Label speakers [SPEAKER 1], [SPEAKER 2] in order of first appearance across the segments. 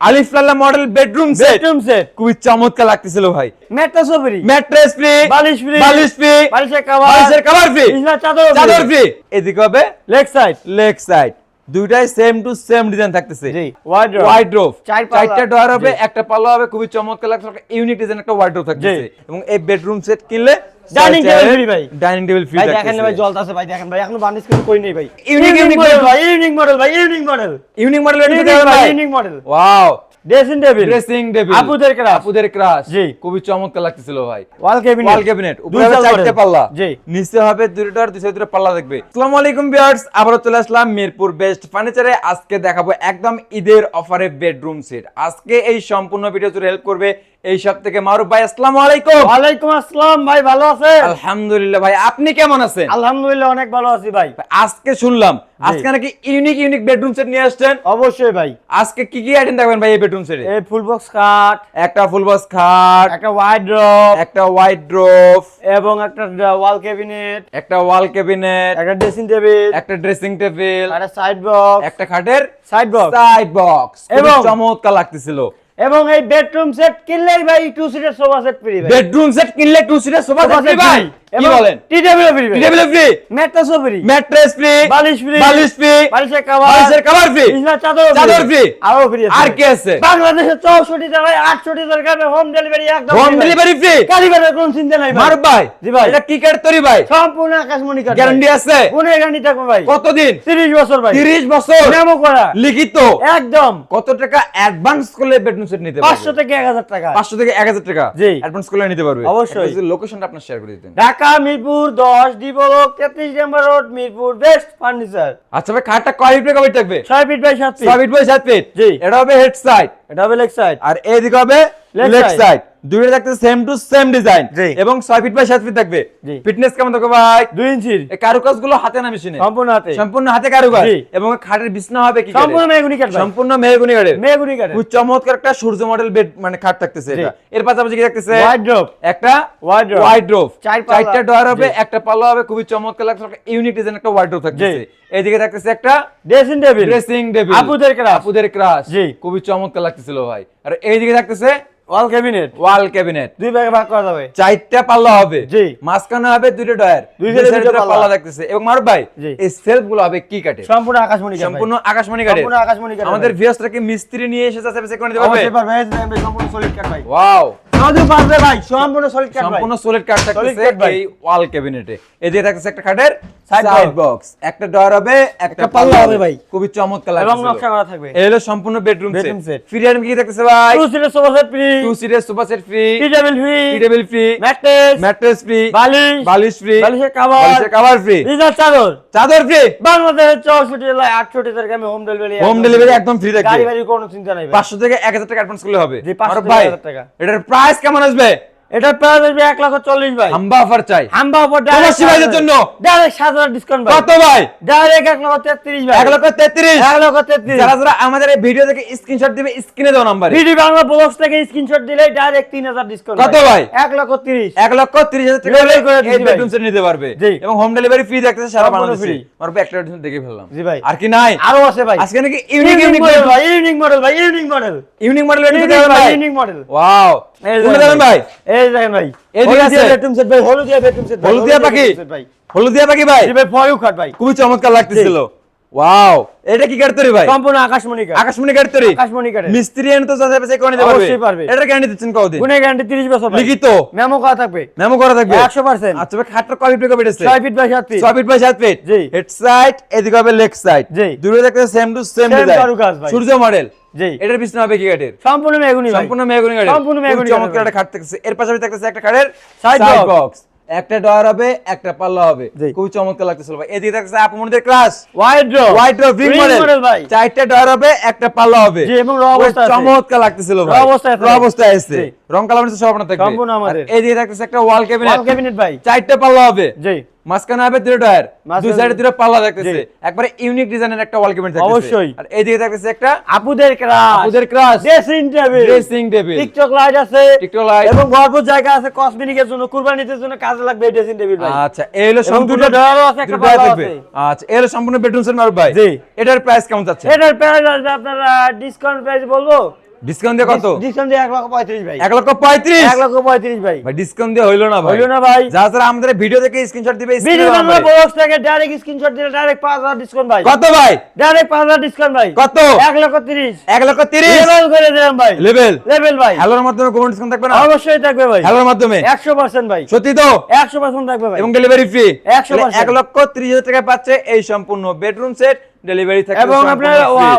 [SPEAKER 1] Alif Lalla model bedroom set
[SPEAKER 2] bedroom set
[SPEAKER 1] খুবই চমৎকার লাগতেছিল ভাই।
[SPEAKER 2] ম্যাট্রেস ফ্রি
[SPEAKER 1] ম্যাট্রেস ফ্রি
[SPEAKER 2] বালিশ ফ্রি
[SPEAKER 1] বালিশ ফ্রি
[SPEAKER 2] বালিশের কভার
[SPEAKER 1] বালিশের কভার ফ্রি
[SPEAKER 2] চাদর
[SPEAKER 1] ফ্রি এদিকে হবে
[SPEAKER 2] লেগ সাইড
[SPEAKER 1] লেগ সাইড দুইটাই সেম টু সেম ডিজাইন থাকতেছে।
[SPEAKER 2] জি। ওয়াইড্রপ
[SPEAKER 1] চারটা ডয়ার হবে একটা পাল্লা হবে খুবই চমৎকার লাগছে। একটা ইউনিক ডিজাইন একটা ওয়াইড্রোপ থাকতেছে। এবং এই বেডরুম সেট কিনলে
[SPEAKER 2] ডাইনিং টেবিল ফ্রি ভাই।
[SPEAKER 1] ডাইনিং টেবিল ফ্রি
[SPEAKER 2] ভাই দেখেন ভাই ভাই জলতাছে ভাই দেখেন ভাই এখনও বার্নিশ কিছু কই নেই ভাই।
[SPEAKER 1] Unique unique
[SPEAKER 2] model. ভাই ইউনিক মডেল ভাই unique model
[SPEAKER 1] unique model
[SPEAKER 2] unique model
[SPEAKER 1] wow
[SPEAKER 2] dressing table
[SPEAKER 1] dressing table
[SPEAKER 2] আপুদের ক্রাশ
[SPEAKER 1] আপুদের ক্রাশ
[SPEAKER 2] জি।
[SPEAKER 1] খুবই চমৎকার লাগতেছিল ভাই।
[SPEAKER 2] ওয়াল ক্যাবিনেট
[SPEAKER 1] ওয়াল ক্যাবিনেট উপরে হবে চারটে পাল্লা।
[SPEAKER 2] জি।
[SPEAKER 1] নিচে হবে দুটোর দুই সাইডে পাল্লা দেখবে। আসসালামু আলাইকুম ভিউয়ার্স আবারো চলে আসলাম মিরপুর বেস্ট ফার্নিচারে আজকে দেখাবো একদম ঈদের অফারে বেডরুম সেট আজকে এই সম্পূর্ণ ভিডিও জুড়ে হেল্প করবে এই সব থেকে মারুফ ভাই আসসালামু আলাইকুম।
[SPEAKER 2] ওয়ালাইকুম আসসালাম ভাই ভালো আছেন?
[SPEAKER 1] আলহামদুলিল্লাহ ভাই আপনি কেমন আছেন?
[SPEAKER 2] আলহামদুলিল্লাহ অনেক ভালো আছি ভাই।
[SPEAKER 1] আজকে শুনলাম আজকে নাকি ইউনিক ইউনিক বেডরুম সেট নিয়ে আসছেন?
[SPEAKER 2] অবশ্যই ভাই।
[SPEAKER 1] আজকে কি কি আইটেম দেখবেন ভাই এই বেডরুম সেটে
[SPEAKER 2] এই ফুল বক্স খাট
[SPEAKER 1] একটা ফুল বক্স খাট
[SPEAKER 2] একটা ওয়াইড্রপ
[SPEAKER 1] একটা হোয়াইট ড্রপ
[SPEAKER 2] এবং একটা ওয়াল ক্যাবিনেট
[SPEAKER 1] একটা ওয়াল ক্যাবিনেট
[SPEAKER 2] একটা ড্রেসিং টেবিল
[SPEAKER 1] একটা ড্রেসিং টেবিল
[SPEAKER 2] একটা সাইড বক্স
[SPEAKER 1] একটা খাটের
[SPEAKER 2] সাইড বক্স
[SPEAKER 1] সাইড বক্স এবং
[SPEAKER 2] এবং-
[SPEAKER 1] চমৎকার লাগতেছিল।
[SPEAKER 2] এবং এই বেডরুম সেট কিনলেই ভাই two seater sofa set free ভাই।
[SPEAKER 1] বেডরুম সেট কিনলে two seater sofa set
[SPEAKER 2] free
[SPEAKER 1] ভাই? কি বলেন?
[SPEAKER 2] Tea table free
[SPEAKER 1] table free
[SPEAKER 2] free
[SPEAKER 1] mattress free
[SPEAKER 2] বালিশ free,
[SPEAKER 1] বালিশ ফ্রি
[SPEAKER 2] বালিশের কভার
[SPEAKER 1] বালিশের কভার ফ্রি
[SPEAKER 2] বিছানার চাদর
[SPEAKER 1] চাদর free।
[SPEAKER 2] আরও ফ্রি
[SPEAKER 1] আর কি আছে?
[SPEAKER 2] আটষট্টি সরকার হোম ডেলিভারি একদম
[SPEAKER 1] হোম ডেলিভারি ফ্রি
[SPEAKER 2] কারিগরের কোনো চিন্তা নাই ভাই।
[SPEAKER 1] মারুফ ভাই
[SPEAKER 2] জি ভাই।
[SPEAKER 1] এটা কি তৈরি ভাই?
[SPEAKER 2] সম্পূর্ণ আকাশমণি
[SPEAKER 1] গ্যারান্টি আছে?
[SPEAKER 2] কোন গ্যারান্টি থাকবে ভাই।
[SPEAKER 1] কতদিন?
[SPEAKER 2] তিরিশ বছর ভাই।
[SPEAKER 1] 30 বছর?
[SPEAKER 2] মেমো করা।
[SPEAKER 1] লিখিত?
[SPEAKER 2] একদম।
[SPEAKER 1] কত টাকা অ্যাডভান্স করলে বেডরুম সেট নিতে
[SPEAKER 2] পাঁচশো
[SPEAKER 1] পারবে
[SPEAKER 2] থেকে এক হাজার টাকা।
[SPEAKER 1] 500 থেকে 1000 টাকা?
[SPEAKER 2] জি।
[SPEAKER 1] অ্যাডভান্স করলে নিতে পারবে?
[SPEAKER 2] অবশ্যই।
[SPEAKER 1] লোকেশনটা আপনার শেয়ার করে দিতেন।
[SPEAKER 2] ঢাকা মিরপুর দশ ডিবলক তেত্রিশ number road Mirpur best furniture.
[SPEAKER 1] আচ্ছা ভাই খাটটা কয় ফিট কবে থাকবে
[SPEAKER 2] ছয় ফিট বাই সাত ফিট।
[SPEAKER 1] ছয় ফিট বাই সাত ফিট?
[SPEAKER 2] জি।
[SPEAKER 1] এটা হবে হেড সাইড
[SPEAKER 2] এটা হবে লেগ সাইড
[SPEAKER 1] আর এইদিকে হবে লেগ সাইড দুইটা থাকতে সেম টু সেম ডিজাইন এবং 6 ফিট বাই 7 ফিট থাকবে। ফিটনেস কেমন থাকবে ভাই?
[SPEAKER 2] দুই ইঞ্চির।
[SPEAKER 1] এই কারুকাজগুলো হাতে না মেশিনে।
[SPEAKER 2] সম্পূর্ণ হাতে।
[SPEAKER 1] সম্পূর্ণ হাতে কারুকাজ। এবং খাটের বিছনা হবে কি
[SPEAKER 2] সম্পূর্ণ? মেগুনি কাঠ
[SPEAKER 1] সম্পূর্ণ মেহগনি কাঠের।
[SPEAKER 2] মেগুনি কাঠ
[SPEAKER 1] খুব চমৎকার একটা সূর্য মডেল বেড মানে খাট থাকতেছে এটা। এর পাশাপাশি কি থাকতেছে?
[SPEAKER 2] ওয়াইড্রপ
[SPEAKER 1] একটা। ওয়াইড্রোপ
[SPEAKER 2] পাল্লা।
[SPEAKER 1] চারটা ডয়ার হবে একটা পাল্লা হবে খুবই চমৎকার লাগছে। একটা ইউনিক ডিজাইন একটা ওয়াইড্রোপ থাকতেছে। এইদিকে থাকতেছে একটা
[SPEAKER 2] ড্রেসিং টেবিল
[SPEAKER 1] ড্রেসিং টেবিল
[SPEAKER 2] আপুদের crush।
[SPEAKER 1] আপুদের ক্রাশ
[SPEAKER 2] জি।
[SPEAKER 1] খুবই চমৎকার লাগতেছিল ভাই। আর এইদিকে থাকতেছে
[SPEAKER 2] ওয়াল ক্যাবিনেট
[SPEAKER 1] ওয়াল ক্যাবিনেট
[SPEAKER 2] দুই ভাগে ভাগ করা যাবে।
[SPEAKER 1] চারটা পাল্লা হবে।
[SPEAKER 2] জি।
[SPEAKER 1] মাঝখানে হবে দুইটা ডয়ার
[SPEAKER 2] দুই সাইডে পাল্লা।
[SPEAKER 1] থাকতেছে এবং মারুফ ভাই এই সেলফগুলো হবে কি কাটে
[SPEAKER 2] সম্পূর্ণ আকাশমণি।
[SPEAKER 1] সম্পূর্ণ আকাশমণি কাটে
[SPEAKER 2] সম্পূর্ণ আকাশমণি কাঠ
[SPEAKER 1] আমাদের। ভিউয়ার্সটাকে মিস্ত্রি নিয়ে এসে করে পারবে?
[SPEAKER 2] অবশ্যই পারবে। সম্পূর্ণ সলিড কাঠ ভাই।
[SPEAKER 1] ওয়াও
[SPEAKER 2] পারবে ভাই সম্পূর্ণ সলিড
[SPEAKER 1] সম্পূর্ণ সলিড কাট থাকতেছে এই ওয়াল ক্যাবিনেটে এদিকে থাকতেছে একটা খাটের সাইড বক্স একটা ডয়ার হবে একটা পাল্লা হবে
[SPEAKER 2] ভাই।
[SPEAKER 1] খুবই চমৎকার
[SPEAKER 2] এবং নকশা করা থাকবে।
[SPEAKER 1] এই হলো সম্পূর্ণ বেডরুম সেট ফ্রি আইটেম কি থাকতেছে ভাই?
[SPEAKER 2] Two seater sofa set free
[SPEAKER 1] two সিটের sofa set free
[SPEAKER 2] tea table free
[SPEAKER 1] tea table free
[SPEAKER 2] mattress
[SPEAKER 1] mattress free
[SPEAKER 2] বালিশ
[SPEAKER 1] বালিশ ফ্রি
[SPEAKER 2] বালিশের কভার
[SPEAKER 1] বালিশের কভার ফ্রি
[SPEAKER 2] বিছানার চাদর।
[SPEAKER 1] চাদর ফ্রি
[SPEAKER 2] বাংলাদেশের চৌষট্টি জেলায় আটষট্টি তারিখে হোম ডেলিভারি
[SPEAKER 1] হোম ডেলিভারি একদম ফ্রি থাকবে।
[SPEAKER 2] গাড়ি বাড়ির কোনো চিন্তা নাই ভাই।
[SPEAKER 1] পাঁচশো থেকে এক হাজার টাকা অ্যাডভান্স করলে হবে।
[SPEAKER 2] 500
[SPEAKER 1] ভাই
[SPEAKER 2] 1000।
[SPEAKER 1] এটার প্রাইস কেমন আসবে?
[SPEAKER 2] এটার প্রাইস আসবে এক লাখ চল্লিশ ভাই।
[SPEAKER 1] হাম্বা অফার চাই।
[SPEAKER 2] হাম্বা উপর
[SPEAKER 1] প্রবাসী ভাইদের জন্য।
[SPEAKER 2] ডাইরেক্ট সাত হাজার ডিসকাউন্ট ভাই।
[SPEAKER 1] কত ভাই?
[SPEAKER 2] ডাইরেক্ট এক লক্ষ তেত্রিশ ভাই।
[SPEAKER 1] এক লক্ষ তেত্রিশ।
[SPEAKER 2] এক লক্ষ তেত্রিশ।
[SPEAKER 1] যারা যারা আমাদের এই ভিডিও থেকে স্ক্রিনশট দিবে স্ক্রিনে দেওয়া নাম্বারে
[SPEAKER 2] বিডি বাংলা ব্লগস থেকে স্ক্রিনশট দিলে ডাইরেক্ট তিন হাজার ডিসকাউন্ট
[SPEAKER 1] কত ভাই?
[SPEAKER 2] এক লক্ষ তিরিশ।
[SPEAKER 1] এক লক্ষ তিরিশ হাজার এই বেডরুম সেট নিতে পারবে। এবং হোম ডেলিভারি ফ্রি থাকতেছে সারা বাংলাদেশে।
[SPEAKER 2] free।
[SPEAKER 1] আমার একটা বেডরুম দেখে ফেললাম।
[SPEAKER 2] জি ভাই।
[SPEAKER 1] আর কি নাই?
[SPEAKER 2] আরও আছে ভাই।
[SPEAKER 1] আজকে নাকি ইউনিক ইউনিক
[SPEAKER 2] মডেল ভাই ইউনিক মডেল ভাই unique model
[SPEAKER 1] unique model
[SPEAKER 2] unique model
[SPEAKER 1] wow কোনটা ভাই।
[SPEAKER 2] এই দেখেন ভাই।
[SPEAKER 1] এদিকে আছে।
[SPEAKER 2] বেডরুম সেট ভাই হলুদিয়া বেডরুম সেট
[SPEAKER 1] হলুদিয়া পাখি?
[SPEAKER 2] ভাই।
[SPEAKER 1] হলুদিয়া পাখি ভাই।
[SPEAKER 2] জি ভাই ফয়ু খাট ভাই।
[SPEAKER 1] খুবই চমৎকার লাগতেছিল। ওয়াও এটা কি তৈরি ভাই?
[SPEAKER 2] সম্পূর্ণ আকাশমণি কাঠ।
[SPEAKER 1] আকাশমণি কাঠ তৈরি
[SPEAKER 2] আকাশমণি কাঠের।
[SPEAKER 1] মিস্ত্রি এনে তো যাচাই বাছাই করে নিতে পারবে।
[SPEAKER 2] অবশ্যই পারবে।
[SPEAKER 1] এটার গ্যারান্টি দিচ্ছেন কতদিন
[SPEAKER 2] গুণে গ্যারান্টি 30 বছর
[SPEAKER 1] লিখিত?
[SPEAKER 2] মেমো করা থাকবে।
[SPEAKER 1] মেমো করা থাকবে?
[SPEAKER 2] 100%
[SPEAKER 1] আচ্ছা ভাই খাটটা কয় ফিট কবে এসেছে
[SPEAKER 2] 6 feet by 7 feet
[SPEAKER 1] 6 feet by 7 feet
[SPEAKER 2] G.
[SPEAKER 1] Head side এদিকে হবে লেগ সাইড
[SPEAKER 2] জি।
[SPEAKER 1] দূরে দেখতে same to same design. Surya model
[SPEAKER 2] জি।
[SPEAKER 1] এটার পিছনে হবে কি
[SPEAKER 2] সম্পূর্ণ মেগুনি ভাই।
[SPEAKER 1] সম্পূর্ণ কাঠের।
[SPEAKER 2] সম্পূর্ণ
[SPEAKER 1] খুব
[SPEAKER 2] মেহগনি
[SPEAKER 1] চমৎকার একটা খাট থাকতেছে। এর পাশাপাশি থাকতেছে একটা
[SPEAKER 2] Side
[SPEAKER 1] সাইড বক্স একটা ডয়ার হবে একটা পাল্লা হবে।
[SPEAKER 2] খুবই
[SPEAKER 1] খুব চমৎকার লাগতেছিল ভাই। এদিকে থাকছে আপনাদের ক্লাস
[SPEAKER 2] ওয়াইড ড্র
[SPEAKER 1] হোয়াইট ড্র
[SPEAKER 2] ভিং
[SPEAKER 1] মডেল
[SPEAKER 2] ভাই।
[SPEAKER 1] চারটা ডয়ার হবে একটা পাল্লা হবে।
[SPEAKER 2] জি, এবং র অবস্থা।
[SPEAKER 1] চমৎকার লাগতেছিল ভাই।
[SPEAKER 2] র অবস্থা আছে।
[SPEAKER 1] অবস্থা আছে। রং কালার আছে সব আপনার থাকবে
[SPEAKER 2] সম্পূর্ণ আমাদের।
[SPEAKER 1] এদিকে দেখছে একটা ওয়াল ক্যাবিনেট
[SPEAKER 2] ওয়াল ক্যাবিনেট ভাই।
[SPEAKER 1] চারটা পাল্লা হবে।
[SPEAKER 2] জি।
[SPEAKER 1] মাঝখানে হবে দুটো ডয়ার দুই সাইডে দুটো পাল্লা থাকতেছে। একবারে ইউনিক ডিজাইনের একটা ওয়াল থাকতেছে।
[SPEAKER 2] অবশ্যই।
[SPEAKER 1] আর এইদিকে থাকতেছে একটা
[SPEAKER 2] আপুদের ক্রাশ
[SPEAKER 1] আপুদের crush
[SPEAKER 2] dressing table
[SPEAKER 1] dressing table
[SPEAKER 2] TikTok light আছে।
[SPEAKER 1] টিকটক লাইট
[SPEAKER 2] এবং ভরপুর জায়গা আছে কসমেটিকের জন্য কুরবানিদের জন্য কাজে লাগবে এই ড্রেসিং টেবিল ভাই।
[SPEAKER 1] আচ্ছা এই হলো সম্পূর্ণ
[SPEAKER 2] দুটো ডয়ারও আছে একটা আছে।
[SPEAKER 1] আচ্ছা এই হলো সম্পূর্ণ বেডরুম সেট মারুফ ভাই।
[SPEAKER 2] জি।
[SPEAKER 1] এটার প্রাইস কেমন যাচ্ছে?
[SPEAKER 2] এটার প্রাইস আপনারা ডিসকাউন্ট প্রাইস বলব?
[SPEAKER 1] ডিসকাউন্ট দিয়ে কত?
[SPEAKER 2] ডিসকাউন্ট দিয়ে এক লক্ষ পঁয়ত্রিশ ভাই।
[SPEAKER 1] এক লক্ষ পঁয়ত্রিশ?
[SPEAKER 2] এক লক্ষ পঁয়ত্রিশ ভাই।
[SPEAKER 1] ভাই ডিসকাউন্ট দিয়ে হইল না ভাই।
[SPEAKER 2] হইল না ভাই।
[SPEAKER 1] যা যারা আমাদের ভিডিও স্ক্রিনশট দিবে
[SPEAKER 2] ভিডিও। বক্স থেকে ডাইরেক্ট স্ক্রিনশট দিলে ডাইরেক্ট পাঁচ হাজার ডিসকাউন্ট ভাই।
[SPEAKER 1] কত ভাই?
[SPEAKER 2] ডাইরেক্ট পাঁচ হাজার ডিসকাউন্ট ভাই।
[SPEAKER 1] কত?
[SPEAKER 2] লক্ষ তিরিশ।
[SPEAKER 1] এক লক্ষ তিরিশ?
[SPEAKER 2] লেভেল করে দিলাম ভাই।
[SPEAKER 1] লেভেল
[SPEAKER 2] লেভেল ভাই।
[SPEAKER 1] হ্যালোর মাধ্যমে কোনো ডিসকাউন্ট থাকবে না?
[SPEAKER 2] অবশ্যই থাকবে ভাই।
[SPEAKER 1] হ্যালোর মাধ্যমে?
[SPEAKER 2] একশো পার্সেন্ট ভাই।
[SPEAKER 1] সত্যি তো?
[SPEAKER 2] একশো পার্সেন্ট থাকবে ভাই।
[SPEAKER 1] এবং ডেলিভারি ফ্রি
[SPEAKER 2] 100%
[SPEAKER 1] এক লক্ষ ত্রিশ হাজার টাকা পাচ্ছে এই সম্পূর্ণ বেডরুম সেট ডেলিভারি থাকবে
[SPEAKER 2] এবং আপনার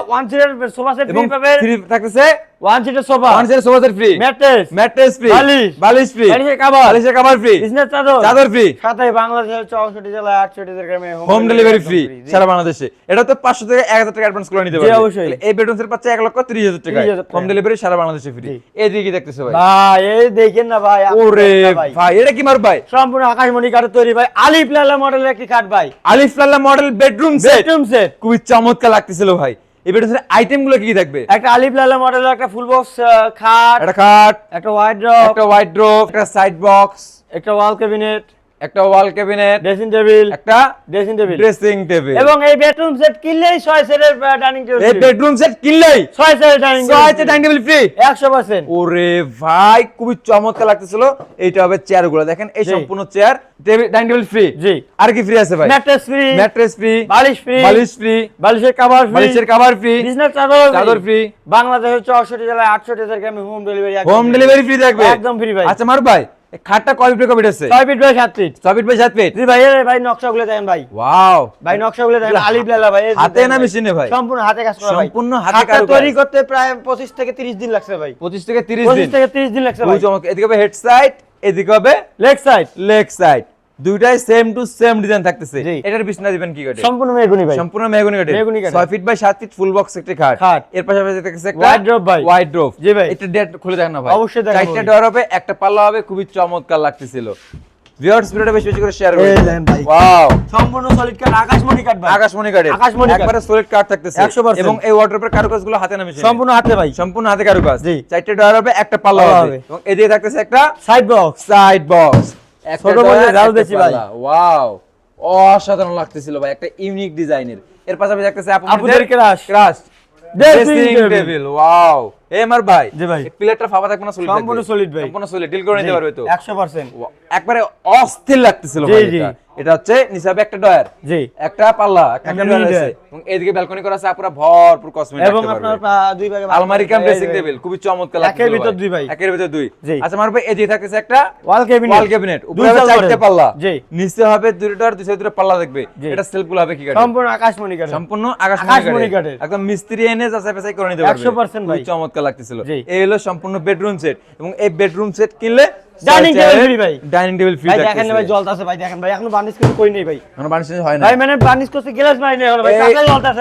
[SPEAKER 2] one seater sofa set free
[SPEAKER 1] free থাকতেছে
[SPEAKER 2] one seater sofa
[SPEAKER 1] one sofa set free
[SPEAKER 2] mattress
[SPEAKER 1] mattress free
[SPEAKER 2] বালিশ।
[SPEAKER 1] বালিশ ফ্রি
[SPEAKER 2] বালিশের কভার
[SPEAKER 1] বালিশের কভার ফ্রি
[SPEAKER 2] বিজনেস চাদর.
[SPEAKER 1] চাদর ফ্রি
[SPEAKER 2] সাথে বাংলাদেশের চৌষট্টি জেলায় আটষট্টি গ্রামে
[SPEAKER 1] হোম ডেলিভারি ফ্রি সারা বাংলাদেশে। এটা তো পাঁচশো থেকে এক হাজার টাকা অ্যাডভান্স করে নিতে পারবে।
[SPEAKER 2] অবশ্যই।
[SPEAKER 1] এই বেডরুম সেট পাচ্ছে এক লক্ষ ত্রিশ হাজার টাকা হোম ডেলিভারি সারা বাংলাদেশে ফ্রি
[SPEAKER 2] জি।
[SPEAKER 1] এদিকে কি দেখতেছো ভাই?
[SPEAKER 2] ভাই এই দেখেন না ভাই
[SPEAKER 1] ওরে
[SPEAKER 2] ভাই।
[SPEAKER 1] ভাই এটা কি মার ভাই?
[SPEAKER 2] সম্পূর্ণ আকাশমণি কাঠের তৈরি ভাই। আলিফ লালা মডেলের একটি খাট ভাই।
[SPEAKER 1] Alif Lalla model bedroom set
[SPEAKER 2] bedroom set
[SPEAKER 1] খুবই চমৎকার লাগতেছিল ভাই। এই বেডরুম সেট আইটেমগুলো কি কি থাকবে?
[SPEAKER 2] একটা আলিফ লালা মডেলের একটা ফুল বক্স খাট
[SPEAKER 1] একটা খাট
[SPEAKER 2] একটা ওয়াইড ড্রপ
[SPEAKER 1] একটা ওয়াইড ড্রপ একটা সাইড বক্স
[SPEAKER 2] একটা ওয়াল ক্যাবিনেট
[SPEAKER 1] একটা ওয়াল ক্যাবিনেট
[SPEAKER 2] ড্রেসিং টেবিল
[SPEAKER 1] একটা
[SPEAKER 2] ড্রেসিং টেবিল।
[SPEAKER 1] Dressing table.
[SPEAKER 2] এবং এই বেডরুম সেট কিনলেই ছয় সেটের ডাইনিং
[SPEAKER 1] এই বেডরুম সেট কিনলেই
[SPEAKER 2] ছয় সেটের ডাইনিং
[SPEAKER 1] ছয় ডাইনিং টেবিল ফ্রি
[SPEAKER 2] একশো পার্সেন্ট।
[SPEAKER 1] ওরে ভাই খুবই চমৎকার লাগতেছিল। এইটা হবে চেয়ারগুলো দেখেন এই সম্পূর্ণ চেয়ার ডাইনিং টেবিল ফ্রি
[SPEAKER 2] জি।
[SPEAKER 1] আর কি ফ্রি আছে ভাই?
[SPEAKER 2] ম্যাট্রেস ফ্রি
[SPEAKER 1] ম্যাট্রেস ফ্রি
[SPEAKER 2] বালিশ ফ্রি
[SPEAKER 1] বালিশ ফ্রি
[SPEAKER 2] বালিশের কভার ফ্রি
[SPEAKER 1] বালিশের কভার ফ্রি
[SPEAKER 2] বিজনেস চাদর
[SPEAKER 1] চাদর ফ্রি
[SPEAKER 2] বাংলাদেশের চৌষট্টি জেলায় আটষট্টি গ্রামে home delivery
[SPEAKER 1] home delivery free থাকবে।
[SPEAKER 2] একদম ফ্রি ভাই।
[SPEAKER 1] আচ্ছা মার ভাই খাটটা কয় ফিট কয় ফিট আছে?
[SPEAKER 2] ছয় ফিট বাই সাত ফিট।
[SPEAKER 1] ছয় ফিট বাই সাত ফিট?
[SPEAKER 2] জি ভাই এই ভাই নকশাগুলো দেখেন ভাই।
[SPEAKER 1] ওয়াও।
[SPEAKER 2] ভাই নকশাগুলো দেখেন আলিফ লালা ভাই
[SPEAKER 1] হাতে না
[SPEAKER 2] ভাই।
[SPEAKER 1] মেশিনে ভাই?
[SPEAKER 2] সম্পূর্ণ হাতে কাজ করা ভাই।
[SPEAKER 1] সম্পূর্ণ হাতে কাজ।
[SPEAKER 2] তৈরি করতে প্রায় পঁচিশ থেকে তিরিশ দিন লাগছে ভাই।
[SPEAKER 1] পঁচিশ থেকে তিরিশ
[SPEAKER 2] পঁচিশ
[SPEAKER 1] দিন।
[SPEAKER 2] থেকে তিরিশ দিন লাগছে ভাই।
[SPEAKER 1] খুবই আমাকে এদিকে হবে হেড সাইড এদিকে হবে
[SPEAKER 2] লেগ সাইড
[SPEAKER 1] লেগ সাইড দুইটাই সেম টু সেম ডিজাইন থাকতেছে। এটার বিছনা দিবেন কি করে?
[SPEAKER 2] সম্পূর্ণ মেগুনি ভাই।
[SPEAKER 1] সম্পূর্ণ মেহগনি কাঠের।
[SPEAKER 2] মেহগনি কাঠের।
[SPEAKER 1] 6 feet by 7 feet full box একটি খাট। এর পাশাপাশি একটা
[SPEAKER 2] Wardrobe ভাই।
[SPEAKER 1] ওয়াইড ড্রপ
[SPEAKER 2] জি ভাই।
[SPEAKER 1] এটা ডেট খুলে দেখেন না ভাই।
[SPEAKER 2] অবশ্যই
[SPEAKER 1] চারটা হবে একটা পাল্লা হবে খুবই চমৎকার লাগতেছিল। ভিউয়ার্স ভিডিওটা বেশি বেশি করে শেয়ার
[SPEAKER 2] এই
[SPEAKER 1] করুন
[SPEAKER 2] দেখেন ভাই।
[SPEAKER 1] ওয়াও
[SPEAKER 2] সম্পূর্ণ সলিড কাঠ আকাশমণি কাঠ ভাই।
[SPEAKER 1] আকাশমণি কাঠের
[SPEAKER 2] আকাশমণি কাঠ।
[SPEAKER 1] একবারে সলিড থাকতেছে।
[SPEAKER 2] 100%
[SPEAKER 1] এবং এই ওয়ার্ড্রপের কারুকাজগুলো হাতে না মেশিনে
[SPEAKER 2] সম্পূর্ণ হাতে ভাই।
[SPEAKER 1] সম্পূর্ণ হাতে কারুকাজ।
[SPEAKER 2] জি।
[SPEAKER 1] চারটা হবে একটা পাল্লা হবে। এবং এদিকে থাকতেছে একটা
[SPEAKER 2] সাইড বক্স
[SPEAKER 1] সাইড বক্স
[SPEAKER 2] ছোট বেশি ভাই।
[SPEAKER 1] ওয়াও অসাধারণ লাগতেছিল ভাই একটা ইউনিক ডিজাইনের এর পাশাপাশি দেখতেছে
[SPEAKER 2] আপনাদের
[SPEAKER 1] ক্রাশ
[SPEAKER 2] ক্রাশ
[SPEAKER 1] টেবিল ওয়াও এ আমার ভাই
[SPEAKER 2] জি ভাই।
[SPEAKER 1] প্লেটটা ফাঁপা থাকবে না সলিড
[SPEAKER 2] সম্পূর্ণ solid ভাই।
[SPEAKER 1] সম্পূর্ণ সলিড ডিল করে নিতে পারবে তো?
[SPEAKER 2] একশো পার্সেন্ট
[SPEAKER 1] Wow, একবারে অস্থির লাগতেছিল ভাই। এটা এটা হচ্ছে নিসাবে একটা ডয়ার
[SPEAKER 2] জি।
[SPEAKER 1] একটা পাল্লা একটা
[SPEAKER 2] mini
[SPEAKER 1] আছে। এবং এদিকে ব্যালকনি করা আছে পুরো ভরপুর কসমেটিক
[SPEAKER 2] এবং আপনার দুই ভাগে
[SPEAKER 1] আলমারি কাম। ড্রেসিং টেবিল খুবই চমৎকার
[SPEAKER 2] একের ভিতর দুই ভাই।
[SPEAKER 1] একের ভিতর দুই। আচ্ছা আমার ভাই এদিকে থাকতেছে একটা
[SPEAKER 2] ওয়াল ক্যাবিনেট
[SPEAKER 1] ওয়াল ক্যাবিনেট উপরে চারটে পাল্লা।
[SPEAKER 2] জি।
[SPEAKER 1] নিচে হবে দুটোর দুই সাইডে পাল্লা দেখবে। এটা সেলফগুলো হবে কি কাঠের?
[SPEAKER 2] সম্পূর্ণ আকাশমণি কাঠ
[SPEAKER 1] সম্পূর্ণ আকাশ
[SPEAKER 2] আকাশমণি কাঠের।
[SPEAKER 1] একদম মিস্ত্রি এনে যাচাই বাছাই করে নিতে পারবে।
[SPEAKER 2] 100% ভাই।
[SPEAKER 1] খুবই চমৎকার লাগতেছিল এই হলো সম্পূর্ণ বেডরুম সেট এবং এই বেডরুম সেট কিনলে
[SPEAKER 2] Dining table free ভাই।
[SPEAKER 1] ডাইনিং টেবিল ফ্রি
[SPEAKER 2] ভাই দেখেন না ভাই ভাই দেখেন ভাই এখনও বার্নিশ কিছু করি নেই ভাই।
[SPEAKER 1] বানিশ হয় না
[SPEAKER 2] ভাই মানে বার্নিশ করতে গ্লাস মারি নেই ভাই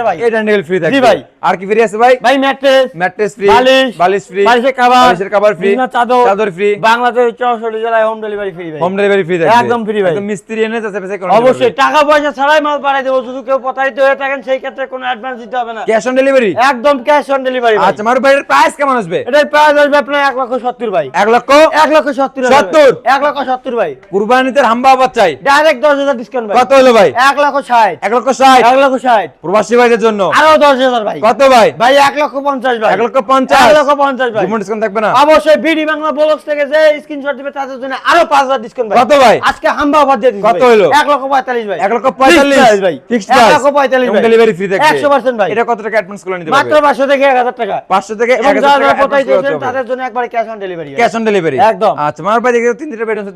[SPEAKER 2] ভাই।
[SPEAKER 1] এই ডাইনিং টেবিল ফ্রি থাকবে
[SPEAKER 2] ভাই।
[SPEAKER 1] আর কি ফ্রি আছে ভাই?
[SPEAKER 2] ভাই ম্যাট্রেস
[SPEAKER 1] ম্যাট্রেস ফ্রি
[SPEAKER 2] বালিশ
[SPEAKER 1] বালিশ ফ্রি
[SPEAKER 2] বালিশের কভার
[SPEAKER 1] বালিশের কভার ফ্রি
[SPEAKER 2] বিছানার চাদর
[SPEAKER 1] চাদর ফ্রি
[SPEAKER 2] বাংলাদেশ চৌষট্টি জেলায় হোম ডেলিভারি ফ্রি ভাই।
[SPEAKER 1] হোম ডেলিভারি ফ্রি থাকবে
[SPEAKER 2] একদম free ভাই।
[SPEAKER 1] একদম মিস্ত্রি এনে বাছাই করে
[SPEAKER 2] অবশ্যই টাকা পয়সা ছাড়াই মাল পাঠাই দেবো যদি কেউ প্রতারিত হয়ে থাকেন সেই ক্ষেত্রে কোনো অ্যাডভান্স দিতে হবে না।
[SPEAKER 1] ক্যাশ অন ডেলিভারি
[SPEAKER 2] একদম ক্যাশ অন ডেলিভারি
[SPEAKER 1] আচ্ছা আমার ভাইয়ের প্রাইস কেমন আসবে?
[SPEAKER 2] এটার প্রাইস আসবে আপনার এক লক্ষ সত্তর ভাই।
[SPEAKER 1] এক লক্ষ?
[SPEAKER 2] এক লক্ষ সত্তর
[SPEAKER 1] সত্তর?
[SPEAKER 2] এক লক্ষ সত্তর ভাই।
[SPEAKER 1] কুরবানিতে হাম্বা আবাদ চাই।
[SPEAKER 2] ডাইরেক্ট দশ হাজার ডিসকাউন্ট ভাই।
[SPEAKER 1] কত হলো ভাই?
[SPEAKER 2] এক লক্ষ ষাট।
[SPEAKER 1] এক লক্ষ ষাট।
[SPEAKER 2] এক লক্ষ ষাট।
[SPEAKER 1] প্রবাসী ভাইদের জন্য।
[SPEAKER 2] আরও দশ হাজার ভাই।
[SPEAKER 1] কত ভাই?
[SPEAKER 2] ভাই এক লক্ষ পঞ্চাশ ভাই।
[SPEAKER 1] এক লক্ষ পঞ্চাশ।
[SPEAKER 2] এক লক্ষ পঞ্চাশ ভাই।
[SPEAKER 1] ডিসকাউন্ট ডিসকাউন্ট থাকবে না?
[SPEAKER 2] অবশ্যই বিডি বাংলা ব্লগস থেকে যে স্ক্রিনশট দিবে তাদের জন্য আরও পাঁচ হাজার ডিসকাউন্ট ভাই।
[SPEAKER 1] কত ভাই?
[SPEAKER 2] আজকে হাম্বা অফার দিয়ে
[SPEAKER 1] কত হলো?
[SPEAKER 2] এক লক্ষ পঁয়তাল্লিশ ভাই।
[SPEAKER 1] এক লক্ষ পঁয়তাল্লিশ।
[SPEAKER 2] ভাই।
[SPEAKER 1] ফিক্সড
[SPEAKER 2] এক লক্ষ পঁয়তাল্লিশ ভাই।
[SPEAKER 1] ডেলিভারি ফ্রি থাকবে
[SPEAKER 2] একশো পার্সেন্ট ভাই।
[SPEAKER 1] এটা কত টাকা অ্যাডভান্স করে নিতে
[SPEAKER 2] মাত্র পাঁচশো থেকে এক হাজার টাকা।
[SPEAKER 1] 500 থেকে
[SPEAKER 2] এবং
[SPEAKER 1] 1000
[SPEAKER 2] যারা
[SPEAKER 1] টাকা
[SPEAKER 2] যারা
[SPEAKER 1] advance
[SPEAKER 2] প্রতারিত
[SPEAKER 1] করতে
[SPEAKER 2] হয়েছেন
[SPEAKER 1] হবে।
[SPEAKER 2] তাদের জন্য একবারে cash on delivery
[SPEAKER 1] cash on delivery
[SPEAKER 2] একদম।
[SPEAKER 1] আচ্ছা আমার ভাই তিন তিনটা বেডরুম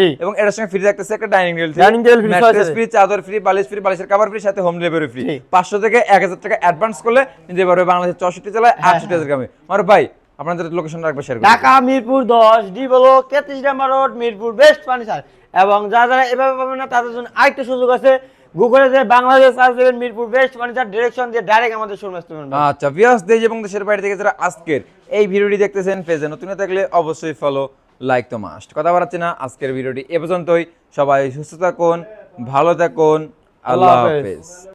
[SPEAKER 2] জি।
[SPEAKER 1] এবং এর সঙ্গে ফ্রি থাকতেছে একটা dining table
[SPEAKER 2] table free,
[SPEAKER 1] mattress free চাদর ফ্রি বালিশ ফ্রি বালিশের কভার ফ্রি সাথে হোম ডেলিভারি ফ্রি 500 থেকে 1000 টাকা অ্যাডভান্স করলে নিতে পারবে বাংলাদেশের 64 জেলায়
[SPEAKER 2] হ্যাঁ,
[SPEAKER 1] 68 হাজার গ্রামে আমার ভাই আপনাদের লোকেশন রাখবে শেয়ার করুন।
[SPEAKER 2] ঢাকা মিরপুর দশ ডি ব্লক তেত্রিশ number road Mirpur best furniture এবং যারা যারা এভাবে পাবেন না তাদের জন্য আরেকটা সুযোগ আছে। গুগলে যে বাংলাদেশ সার্চ দেবেন মিরপুর বেস্ট ফার্নিচার ডিরেকশন দিয়ে ডাইরেক্ট আমাদের শোরুমে আসতে পারবেন।
[SPEAKER 1] আচ্ছা ভিউয়ার্স দেশ এবং দেশের বাইরে থেকে যারা আজকের এই ভিডিওটি দেখতেছেন পেজে নতুন থাকলে অবশ্যই ফলো লাইক তো মাস্ট কথা বাড়াচ্ছি না আজকের ভিডিওটি এ পর্যন্তই। সবাই সুস্থ থাকুন ভালো থাকুন। আল্লাহ। হাফেজ।